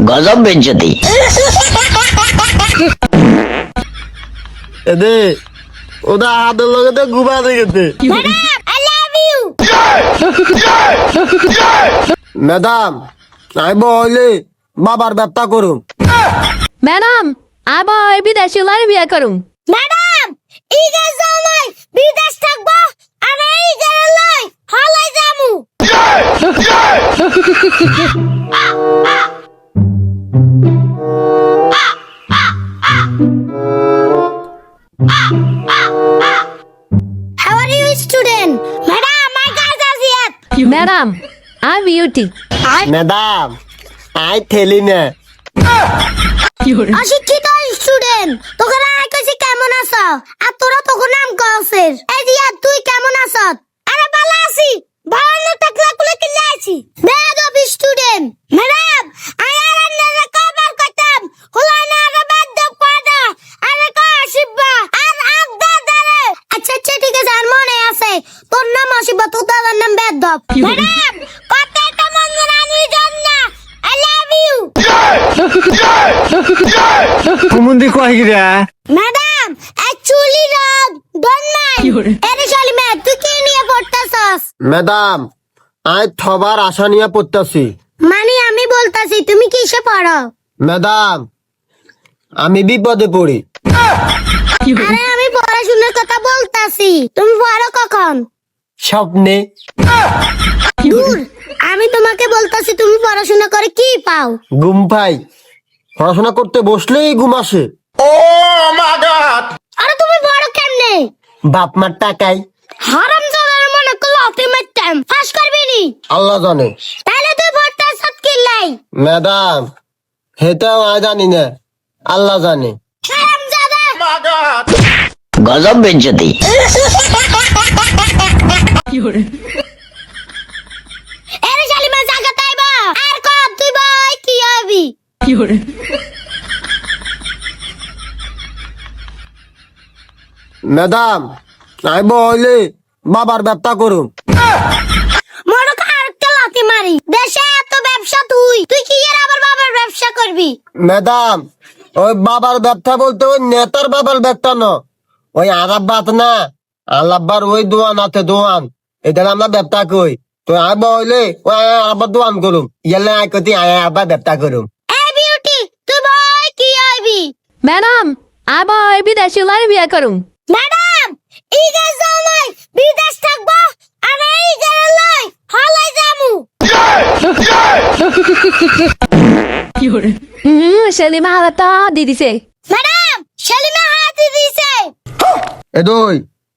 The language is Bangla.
গজব বেজ্জতি এদে ওদা হাতের লগে তো গুবা দেখেছে আই লাভ ইউ ম্যাডাম আমি বলে বাবার ব্যবসা করুম ম্যাডাম আবার বিদেশি লাই বিয়ে করুম ম্যাডাম ইগা জামাই বিদেশ থাকব আর এই গেলাই হলাই জামু How madam you student? Madam, my guys are here. Madam I beauty madam I থেলি না অশিক্ষিত স্টুডেন্ট তোকে আর কইছি কেমন আছো? আর তোরা তোকে নাম কসের এই দিয়া তুই কেমন আছ? আরে ভালো আছি। ভালো টাকলা কুলে কিলে আছি বেয়াদব স্টুডেন্ট ম্যাডাম আই আর আন্নারে কবার কইতাম হলাই না আরে বেয়াদব পাদা আরে ক আসিবা আর আদা দারে আচ্ছা আচ্ছা ঠিক আছে আর মনে আছে তোর নাম আসিবা তো তার বেয়াদব ম্যাডাম কথাটা মনে রাখি জন্য আই লাভ ইউ কুমুন্দি কয় গিরা madam actually wrong don't mind এরে শালি মে তুই কি নিয়ে পড়তাছস? ম্যাডাম আই থবার আশা নিয়ে পড়তেছি। মানে আমি বলতাছি তুমি কিসে পড়ো? ম্যাডাম আমি বিপদে পড়ি। আরে আমি পড়াশোনার কথা বলতাছি। তুমি পড়ো কখন? স্বপ্নে। দূর আমি তোমাকে বলতাছি তুমি পড়াশোনা করে কি পাও? ঘুম পাই পড়াশোনা করতে বসলেই ঘুম আসে। আরে তুমি পড়ো কেমনে? বাপ মার টাকাই হারাম জাদার মনে করলে অতি মারতাম ফাঁস করবি নি? আল্লাহ জানে। তাহলে তুই পড়তাছ কি লাই? ম্যাডাম হেটাও আই জানি না। আল্লাহ জানে। হারাম জাদা। গজব বেজ্জতি। এরে শালি মে জায়গা তাইবা আর কব তুই ভাই কি হবি? ম্যাডাম আমি বলে বাবার ব্যবসা করুম মনে কর আরেকটা লাথি মারি। দেশে এত ব্যবসা তুই তুই কি এর আবার বাবার ব্যবসা করবি? ম্যাডাম ওই বাবার ব্যবসা বলতে ওই নেতার বাবার ব্যবসা ন ওই আরাব বাত না। আল্লাহবার ওই দোয়ান আছে দোয়ান। এটা আমরা ব্যবসা কই তো আমি বলে ওই আবার দোয়ান করুম। ইয়ালে আই কতি আয় আবার ব্যবসা করুম। এই বিউটি তুই ভাই কি হবি ম্যাডাম আবার বিদেশি লাই বিয়ে করুম। ম্যাডাম ইগা জামাই বিদেশ থাকব আর এই গেলাই হলাই জামু হুম সেলিমা হালাতা দি দিছে। ম্যাডাম সেলিমা হাতি দিছে। এ দই আয়